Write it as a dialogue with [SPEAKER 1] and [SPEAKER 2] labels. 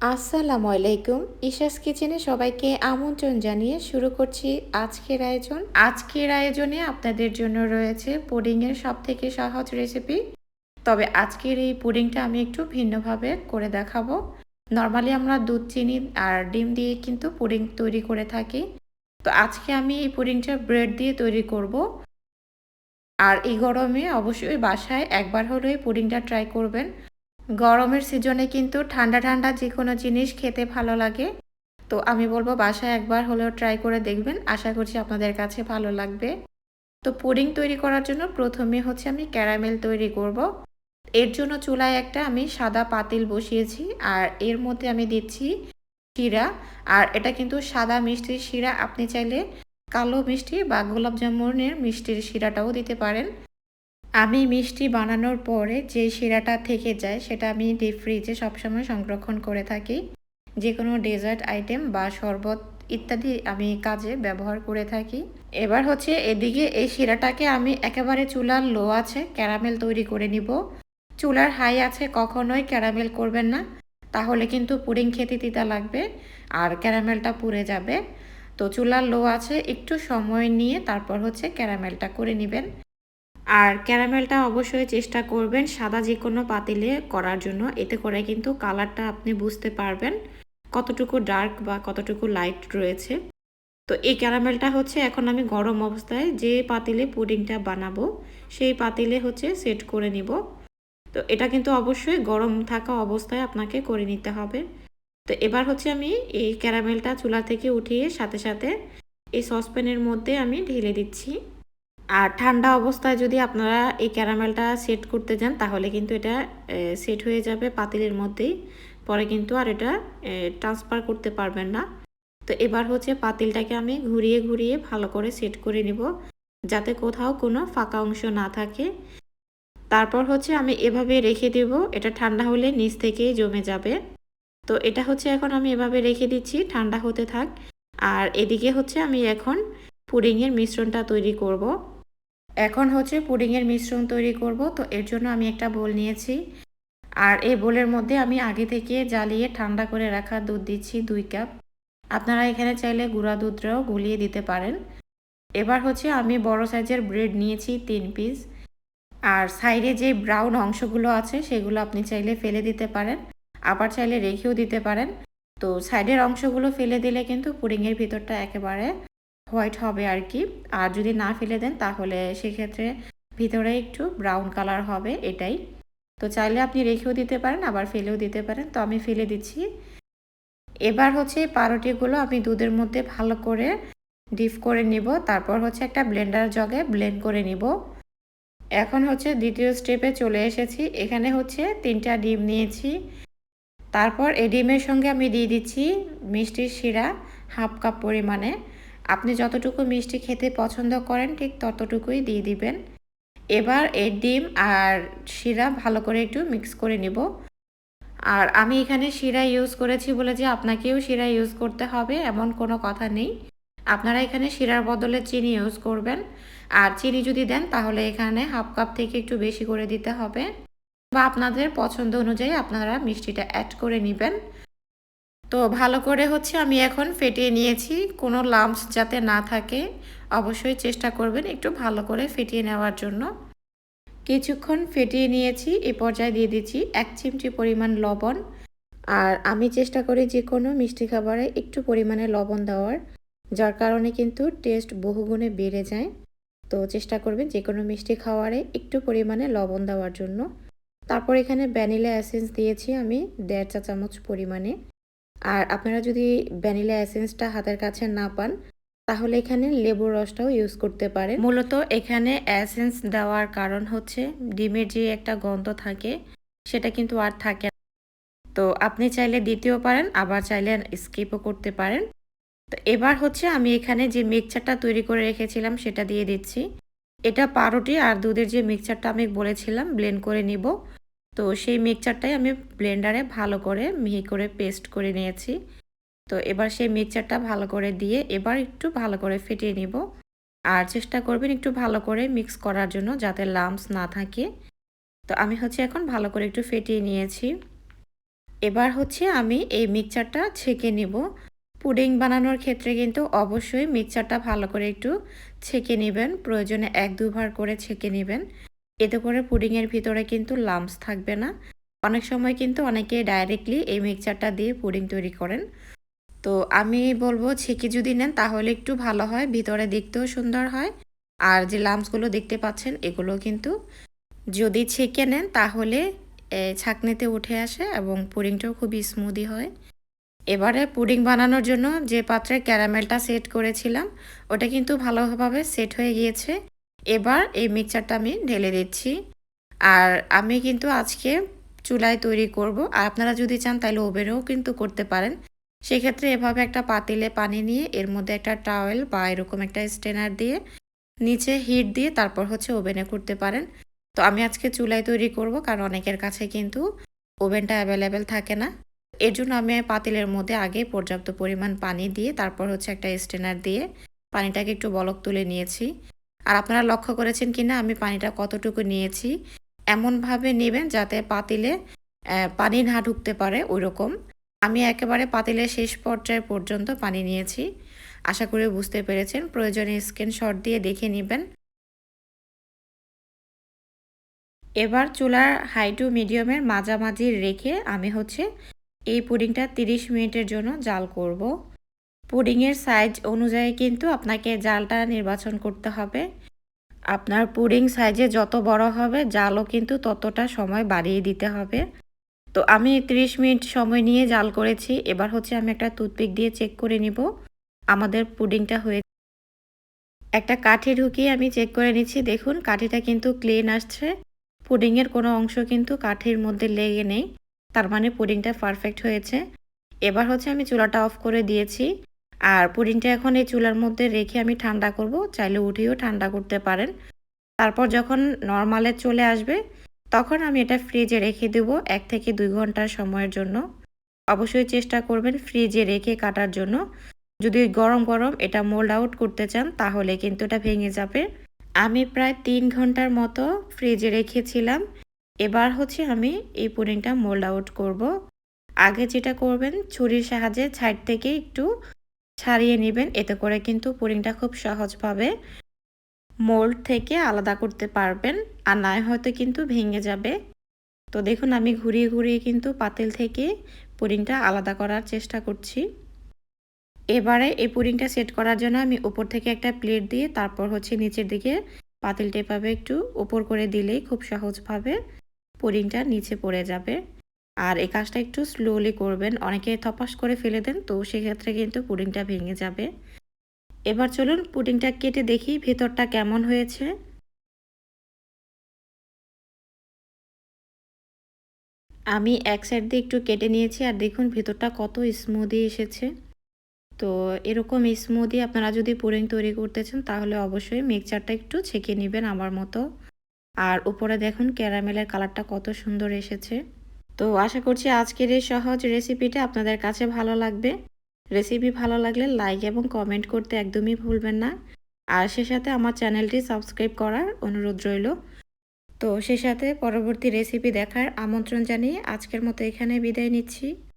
[SPEAKER 1] আসসালামু আলাইকুম। ইশাস কিচেনে সবাইকে আমন্ত্রণ জানিয়ে শুরু করছি আজকের আয়োজন। আজকের আয়োজনে আপনাদের জন্য রয়েছে পুডিংয়ের সব থেকে সহজ রেসিপি। তবে আজকের এই পুডিংটা আমি একটু ভিন্নভাবে করে দেখাবো। নর্মালি আমরা দুধ, চিনি আর ডিম দিয়ে কিন্তু পুডিং তৈরি করে থাকি। তো আজকে আমি এই পুডিংটা ব্রেড দিয়ে তৈরি করব। আর এই গরমে অবশ্যই বাসায় একবার হলেও এই পুডিংটা ট্রাই করবেন। গরমের সিজনে কিন্তু ঠান্ডা ঠান্ডা যে কোনো জিনিস খেতে ভালো লাগে। তো আমি বলব বাসায় একবার হলেও ট্রাই করে দেখবেন। আশা করছি আপনাদের কাছে ভালো লাগবে। তো পুডিং তৈরি করার জন্য প্রথমে হচ্ছে আমি ক্যারামেল তৈরি করব। এর জন্য চুলায় একটা আমি সাদা পাতিল বসিয়েছি আর এর মধ্যে আমি দিচ্ছি শিরা। আর এটা কিন্তু সাদা মিষ্টির শিরা। আপনি চাইলে কালো মিষ্টি বা গোলাপ জামুনের মিষ্টির শিরাটাও দিতে পারেন। আমি মিষ্টি বানানোর পরে যে শিরাটা থেকে যায়, সেটা আমি ডিপ ফ্রিজে সবসময় সংরক্ষণ করে থাকি। যে কোনো ডেজার্ট আইটেম বা শরবত ইত্যাদি আমি কাজে ব্যবহার করে থাকি। এবার হচ্ছে এদিকে এই শিরাটাকে আমি একেবারে চুলার লো আছে ক্যারামেল তৈরি করে নিব। চুলার হাই আছে, কখনোই ক্যারামেল করবেন না। তাহলে কিন্তু পুডিং খেতে তিতা লাগবে আর ক্যারামেলটা পুড়ে যাবে। তো চুলার লো আছে, একটু সময় নিয়ে তারপর হচ্ছে ক্যারামেলটা করে নেবেন। আর ক্যারামেলটা অবশ্যই চেষ্টা করবেন সাদা যে কোনো পাতিলে করার জন্য। এতে করে কিন্তু কালারটা আপনি বুঝতে পারবেন কতটুকু ডার্ক বা কতটুকু লাইট রয়েছে। তো এই ক্যারামেলটা হচ্ছে এখন আমি গরম অবস্থায় যে পাতিলে পুডিংটা বানাবো, সেই পাতিলে হচ্ছে সেট করে নিব। তো এটা কিন্তু অবশ্যই গরম থাকা অবস্থায় আপনাকে করে নিতে হবে। তো এবার হচ্ছে আমি এই ক্যারামেলটা চুলা থেকে উঠিয়ে সাথে সাথে এই সসপ্যানের মধ্যে আমি ঢেলে দিচ্ছি। আর ঠান্ডা অবস্থায় যদি আপনারা এই ক্যারামেলটা সেট করতে যান, তাহলে কিন্তু এটা সেট হয়ে যাবে পাতিলের মধ্যেই। পরে কিন্তু আর এটা ট্রান্সফার করতে পারবেন না। তো এবার হচ্ছে পাতিলটাকে আমি ঘুরিয়ে ঘুরিয়ে ভালো করে সেট করে নিব, যাতে কোথাও কোনো ফাঁকা অংশ না থাকে। তারপর হচ্ছে আমি এভাবে রেখে দেব, এটা ঠান্ডা হলে নিচ থেকেই জমে যাবে। তো এটা হচ্ছে এখন আমি এভাবে রেখে দিচ্ছি, ঠান্ডা হতে থাক। আর এদিকে হচ্ছে আমি এখন পুডিংয়ের মিশ্রণটা তৈরি করব। এখন হচ্ছে পুডিংয়ের মিশ্রণ তৈরি করব, তো এর জন্য আমি একটা বোল নিয়েছি। আর এই বোলের মধ্যে আমি আগে থেকে জ্বালিয়ে ঠান্ডা করে রাখা দুধ দিচ্ছি দুই কাপ। আপনারা এখানে চাইলে গুঁড়া দুধটাও গুলিয়ে দিতে পারেন। এবার হচ্ছে আমি বড় সাইজের ব্রেড নিয়েছি তিন পিস আর সাইডে যে ব্রাউন অংশগুলো আছে, সেগুলো আপনি চাইলে ফেলে দিতে পারেন। আবার চাইলে রেখেও দিতে পারেন। তো সাইডের অংশগুলো ফেলে দিলে কিন্তু পুডিংয়ের ভিতরটা একেবারে হোয়াইট হবে আর কি। আর যদি না ফেলে দেন, তাহলে সেক্ষেত্রে ভিতরে একটু ব্রাউন কালার হবে এটাই। তো চাইলে আপনি রেখেও দিতে পারেন, আবার ফেলেও দিতে পারেন। তো আমি ফেলে দিচ্ছি। এবার হচ্ছে পাউরুটিগুলো আমি দুধের মধ্যে ভালো করে ডিপ করে নিব। তারপর হচ্ছে একটা ব্লেন্ডার জগে ব্লেন্ড করে নিব। এখন হচ্ছে দ্বিতীয় স্টেপে চলে এসেছি। এখানে হচ্ছে তিনটা ডিম নিয়েছি। তারপর এই ডিমের সঙ্গে আমি দিয়ে দিচ্ছি মিষ্টির শিরা হাফ কাপ পরিমাণে। আপনি যতটুকু মিষ্টি খেতে পছন্দ করেন, ঠিক ততটুকুই দিয়ে দিবেন। এবার এই ডিম আর শিরা ভালো করে একটু মিক্স করে নিব। আর আমি এখানে শিরা ইউজ করেছি বলে যে আপনাকেও শিরা ইউজ করতে হবে, এমন কোনো কথা নেই। আপনারা এখানে শিরার বদলে চিনি ইউজ করবেন। আর চিনি যদি দেন, তাহলে এখানে হাফ কাপ থেকে একটু বেশি করে দিতে হবে। বা আপনাদের পছন্দ অনুযায়ী আপনারা মিষ্টিটা অ্যাড করে নেবেন। তো ভালো করে হচ্ছে আমি এখন ফেটিয়ে নিয়েছি। কোনো লাম্পস যাতে না থাকে, অবশ্যই চেষ্টা করবেন একটু ভালো করে ফেটিয়ে নেওয়ার জন্য। কিছুক্ষণ ফেটিয়ে নিয়েছি এই পর্যায়ে দিয়ে দিচ্ছি এক চিমটি পরিমাণ লবণ। আর আমি চেষ্টা করি যে কোনো মিষ্টি খাবারে একটু পরিমাণে লবণ দেওয়ার, যার কারণে কিন্তু টেস্ট বহুগুণে বেড়ে যায়। তো চেষ্টা করবেন যে কোনো মিষ্টি খাওয়ারে একটু পরিমাণে লবণ দেওয়ার জন্য। তারপর এখানে ভ্যানিলা অ্যাসেন্স দিয়েছি আমি দেড় চা চামচ পরিমাণে। আর আপনারা যদি ভ্যানিলা এসেন্সটা হাতের কাছে না পান, তাহলে এখানে লেবুর রসটাও ইউজ করতে পারেন। মূলত এখানে অ্যাসেন্স দেওয়ার কারণ হচ্ছে ডিমের যে একটা গন্ধ থাকে, সেটা কিন্তু আর থাকে না। তো আপনি চাইলে দিতেও পারেন, আবার চাইলে স্কিপও করতে পারেন। তো এবার হচ্ছে আমি এখানে যে মিক্সচারটা তৈরি করে রেখেছিলাম, সেটা দিয়ে দিচ্ছি। এটা পাউরুটি আর দুধের যে মিক্সচারটা আমি বলেছিলাম, ব্লেন্ড করে নিব। তো সেই মিক্সচারটাই আমি ব্লেন্ডারে ভালো করে মিহি করে পেস্ট করে নিয়েছি। তো এবার সেই মিক্সচারটা ভালো করে দিয়ে এবার একটু ভালো করে ফেটিয়ে নিব। আর চেষ্টা করবেন একটু ভালো করে মিক্স করার জন্য যাতে লাম্পস না থাকে। তো আমি হচ্ছে এখন ভালো করে একটু ফেটিয়ে নিয়েছি। এবার হচ্ছে আমি এই মিক্সচারটা ছেঁকে নিব। পুডিং বানানোর ক্ষেত্রে কিন্তু অবশ্যই মিক্সচারটা ভালো করে একটু ছেঁকে নেবেন। প্রয়োজনে এক দুবার করে ছেঁকে নেবেন। এতে করে পুডিংয়ের ভিতরে কিন্তু লামস থাকবে না। অনেক সময় কিন্তু অনেকে ডাইরেক্টলি এই মিক্সচারটা দিয়ে পুডিং তৈরি করেন। তো আমি বলব, ছেঁকে যদি নেন তাহলে একটু ভালো হয়, ভিতরে দেখতেও সুন্দর হয়। আর যে লামসগুলো দেখতে পাচ্ছেন, এগুলো কিন্তু যদি ছেঁকে নেন তাহলে ছাকনিতে উঠে আসে এবং পুডিংটাও খুবই স্মুদি হয়। এবারে পুডিং বানানোর জন্য যে পাত্রে ক্যারামেলটা সেট করেছিলাম, ওটা কিন্তু ভালোভাবে সেট হয়ে গিয়েছে। এবার এই মিক্সারটা আমি ঢেলে দিচ্ছি। আর আমি কিন্তু আজকে চুলায় তৈরি করব। আর আপনারা যদি চান তাহলে ওভেনেও কিন্তু করতে পারেন। সেক্ষেত্রে এভাবে একটা পাতিলে পানি নিয়ে এর মধ্যে একটা টাওয়েল বা এরকম একটা স্টেনার দিয়ে নিচে হিট দিয়ে তারপর হচ্ছে ওভেনে করতে পারেন। তো আমি আজকে চুলায় তৈরি করব কারণ অনেকের কাছে কিন্তু ওভেনটা অ্যাভেলেবেল থাকে না। এর জন্য আমি পাতিলের মধ্যে আগে পর্যাপ্ত পরিমাণ পানি দিয়ে তারপর হচ্ছে একটা স্টেনার দিয়ে পানিটাকে একটু বলক তুলে নিয়েছি। আর আপনারা লক্ষ্য করেছেন কি না আমি পানিটা কতটুকু নিয়েছি, এমনভাবে নেবেন যাতে পাতিলে পানি না ঢুকতে পারে ওই রকম আমি একেবারে পাতিলের শেষ পর্যায় পর্যন্ত পানি নিয়েছি। আশা করি বুঝতে পেরেছেন। প্রয়োজনে স্ক্রিনশট দিয়ে দেখে নেবেন। এবার চুলার হাই টু মিডিয়ামের মাঝামাঝি রেখে আমি হচ্ছে এই পুডিংটা 30 মিনিটের জন্য জাল করব। পুডিংয়ের সাইজ অনুযায়ী কিন্তু আপনাকে জালটা নির্বাচন করতে হবে। আপনার পুডিং সাইজে যত বড় হবে, জালও কিন্তু ততটা সময় বাড়িয়ে দিতে হবে। তো আমি 30 মিনিট সময় নিয়ে জাল করেছি। এবার হচ্ছে আমি একটা টুথপিক দিয়ে চেক করে নিব। আমাদের পুডিংটা হয়ে একটা কাঠি ঢুকিয়ে আমি চেক করে নিচ্ছি। দেখুন, কাঠিটা কিন্তু ক্লিন আসছে। পুডিংয়ের কোনো অংশ কিন্তু কাঠির মধ্যে লেগে নেই। তার মানে পুডিংটা পারফেক্ট হয়েছে। এবার হচ্ছে আমি চুলাটা অফ করে দিয়েছি। আর পুডিংটা এখন এই চুলার মধ্যে রেখে আমি ঠান্ডা করব। চাইলে উঠেও ঠান্ডা করতে পারেন। তারপর যখন নর্মালে চলে আসবে, তখন আমি এটা ফ্রিজে রেখে দেবো এক থেকে দুই ঘণ্টার সময়ের জন্য। অবশ্যই চেষ্টা করবেন ফ্রিজে রেখে কাটার জন্য। যদি গরম গরম এটা মোল্ড আউট করতে চান, তাহলে কিন্তু এটা ভেঙে যাবে। আমি প্রায় তিন ঘণ্টার মতো ফ্রিজে রেখেছিলাম। এবার হচ্ছে আমি এই পুডিংটা মোল্ড আউট করব। আগে যেটা করবেন, ছুরির সাহায্যে ছাইড থেকে একটু ছাড়িয়ে নেবেন। এতে করে কিন্তু পুডিংটা খুব সহজভাবে মোল্ড থেকে আলাদা করতে পারবেন। আর নয় হয়তো কিন্তু ভেঙে যাবে। তো দেখুন, আমি ঘুরিয়ে ঘুরিয়ে কিন্তু পাতিল থেকে পুডিংটা আলাদা করার চেষ্টা করছি। এবারে এই পুডিংটা সেট করার জন্য আমি উপর থেকে একটা প্লেট দিয়ে তারপর হচ্ছে নিচের দিকে পাতিল টেপাবে একটু উপর করে দিলেই খুব সহজভাবে পুডিংটা নিচে পড়ে যাবে। আর এই কাজটা একটু স্লোলি করবেন। অনেকে থপাস করে ফেলে দেন, তো সেক্ষেত্রে কিন্তু পুডিংটা ভেঙে যাবে। এবার চলুন পুডিংটা কেটে দেখি ভেতরটা কেমন হয়েছে। আমি এক সাইড দিয়ে একটু কেটে নিয়েছি, আর দেখুন ভেতরটা কত স্মুদি এসেছে। তো এরকম স্মুদি আপনারা যদি পুডিং তৈরি করতে চান, তাহলে অবশ্যই মিক্সচারটা একটু ছেঁকে নেবেন আমার মতো। আর উপরে দেখুন ক্যারামেলের কালারটা কত সুন্দর এসেছে। তো আশা করছি আজকের এই সহজ রেসিপিটা আপনাদের কাছে ভালো লাগবে। রেসিপি ভালো লাগলে লাইক এবং কমেন্ট করতে একদমই ভুলবেন না। আর সে সাথে আমার চ্যানেলটি সাবস্ক্রাইব করার অনুরোধ রইল। তো সে সাথে পরবর্তী রেসিপি দেখার আমন্ত্রণ জানিয়ে আজকের মতো এখানে বিদায় নিচ্ছি।